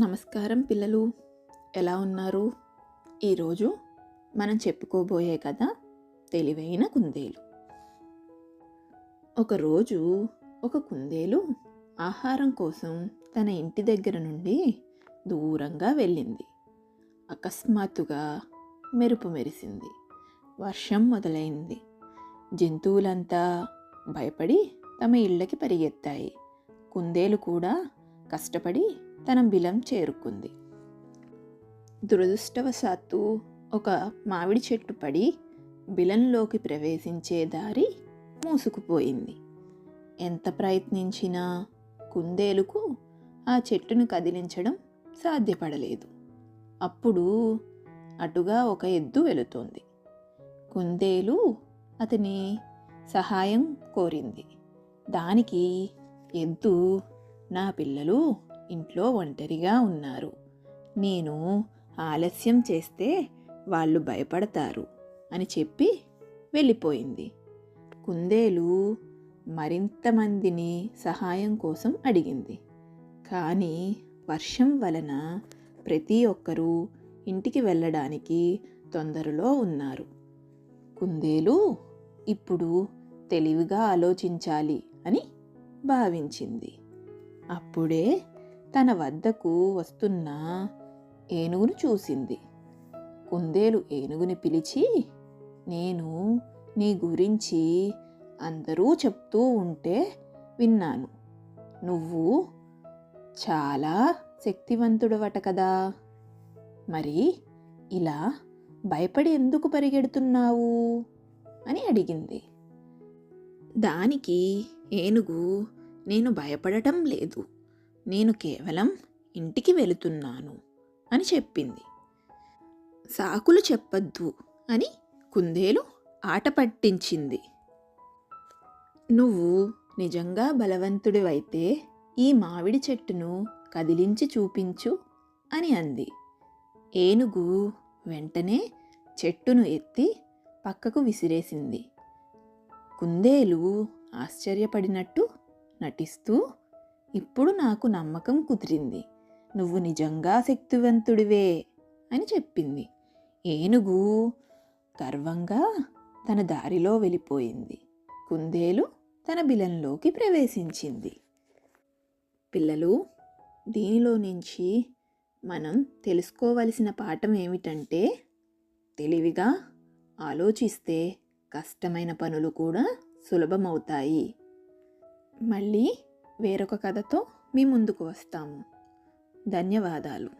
నమస్కారం పిల్లలు. ఎలా ఉన్నారు? ఈరోజు మనం చెప్పుకోబోయే కథ తెలివైన కుందేలు. ఒకరోజు ఒక కుందేలు ఆహారం కోసం తన ఇంటి దగ్గర నుండి దూరంగా వెళ్ళింది. అకస్మాత్తుగా మెరుపు మెరిసింది. వర్షం మొదలైంది. జంతువులంతా భయపడి తమ ఇళ్ళకి పరిగెత్తాయి. కుందేలు కూడా కష్టపడి తన బిలం చేరుకుంది. దురదృష్టవశాత్తు ఒక మామిడి చెట్టు పడి బిలంలోకి ప్రవేశించే దారి మూసుకుపోయింది. ఎంత ప్రయత్నించినా కుందేలుకు ఆ చెట్టును కదిలించడం సాధ్యపడలేదు. అప్పుడు అటుగా ఒక ఎద్దు వెళుతోంది. కుందేలు అతని సహాయం కోరింది. దానికి ఎద్దు నా పిల్లలు ఇంట్లో ఒంటరిగా ఉన్నారు. నేను ఆలస్యం చేస్తే వాళ్ళు భయపడతారు అని చెప్పి వెళ్ళిపోయింది. కుందేలు మరింతమందిని సహాయం కోసం అడిగింది. కానీ వర్షం వలన ప్రతి ఒక్కరూ ఇంటికి వెళ్ళడానికి తొందరలో ఉన్నారు. కుందేలు ఇప్పుడు తెలివిగా ఆలోచించాలి అని భావించింది. అప్పుడే తన వద్దకు వస్తున్న ఏనుగును చూసింది. కుందేలు ఏనుగుని పిలిచి నేను నీ గురించి అందరూ చెప్తూ ఉంటే విన్నాను. నువ్వు చాలా శక్తివంతుడవట కదా. మరి ఇలా భయపడి ఎందుకు పరిగెడుతున్నావు? అని అడిగింది. దానికి ఏనుగు నేను భయపడటం లేదు. నేను కేవలం ఇంటికి వెళుతున్నాను అని చెప్పింది. సాకులు చెప్పద్దు అని కుందేలు ఆట పట్టించింది. నువ్వు నిజంగా బలవంతుడివైతే ఈ మామిడి చెట్టును కదిలించి చూపించు అని అంది. ఏనుగు వెంటనే చెట్టును ఎత్తి పక్కకు విసిరేసింది. కుందేలు ఆశ్చర్యపడినట్టు నటిస్తూ ఇప్పుడు నాకు నమ్మకం కుదిరింది. నువ్వు నిజంగా శక్తివంతుడివే అని చెప్పింది. ఏనుగు గర్వంగా తన దారిలో వెళ్ళిపోయింది. కుందేలు తన బిలంలోకి ప్రవేశించింది. పిల్లలు దీనిలో నుంచి మనం తెలుసుకోవలసిన పాఠం ఏమిటంటే తెలివిగా ఆలోచిస్తే కష్టమైన పనులు కూడా సులభమవుతాయి. మళ్ళీ వేరొక కథతో మీ ముందుకు వస్తాము. ధన్యవాదాలు.